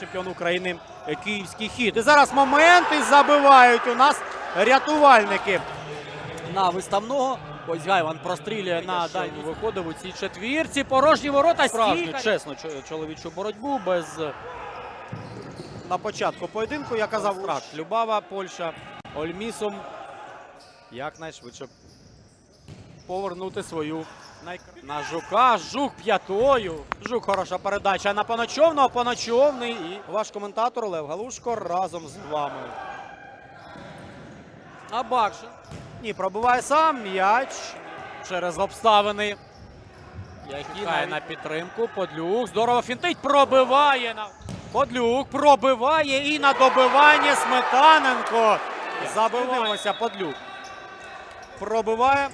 чемпіон України е, київський хід. І зараз момент і забивають у нас рятувальники. На виставного. Ось Гайван прострілює на дальню виходив у цій четвірці. Порожні ворота. Справжню, чесно, чоловічу боротьбу без на початку поєдинку, я казав, втрат. Любава, Польща, Ольмісом якнайшвидше повернути свою на жука. Жук п'ятою. Жук хороша передача на Поночовного. Поночовний і ваш коментатор Лев Галушко разом з вами. А Бакшин. Ні, пробиває сам м'яч через обставини. Які на підтримку. Подлюк. Здорово фінтить. Пробиває на. Подлюк пробиває і на добивання Сметаненко. Забиваємося Подлюк. Пробиває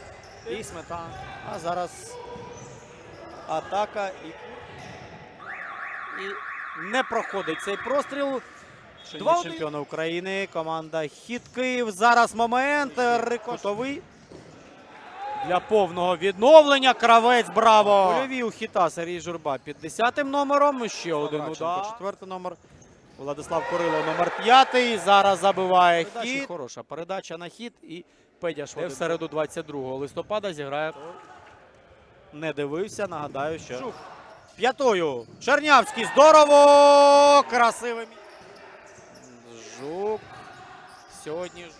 і Сметан. А зараз атака і, і не проходить цей простріл. Два чемпіона України. Команда Хіт Київ. Зараз момент. Рикотовий. Для повного відновлення. Кравець. Браво! Польові у хіта Сергій Журба під 10 номером. Ще один удар. Четвертий номер. Владислав Курило номер п'ятий. Зараз забиває Передача хід. Хороша передача на хід. І Педяш в середу 22 листопада зіграє. Не дивився, нагадаю, що. Жук. П'ятою. Чернявський. Здорово! Красивий. Жук. Сьогодні ж.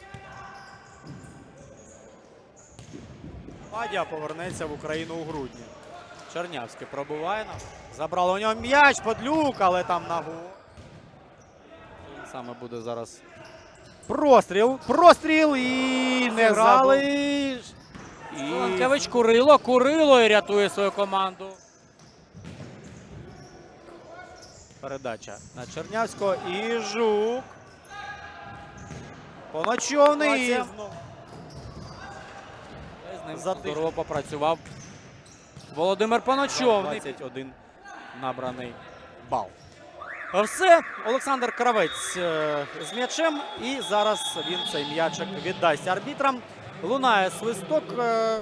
Падя повернеться в Україну у грудні. Чернявський пробиває нам. Забрали у нього м'яч, подлюк, але там ногу. Саме буде зараз простріл. Простріл і не зали. І... Ланкевич Курило, Курило і рятує свою команду. Передача на Чернявського і Жук. Поночовний. З ним За здорово попрацював. Володимир Поночовний. 21 набраний бал. Все, Олександр Кравець е, з м'ячем. І зараз він цей м'ячик віддасть арбітрам. Лунає свисток. е,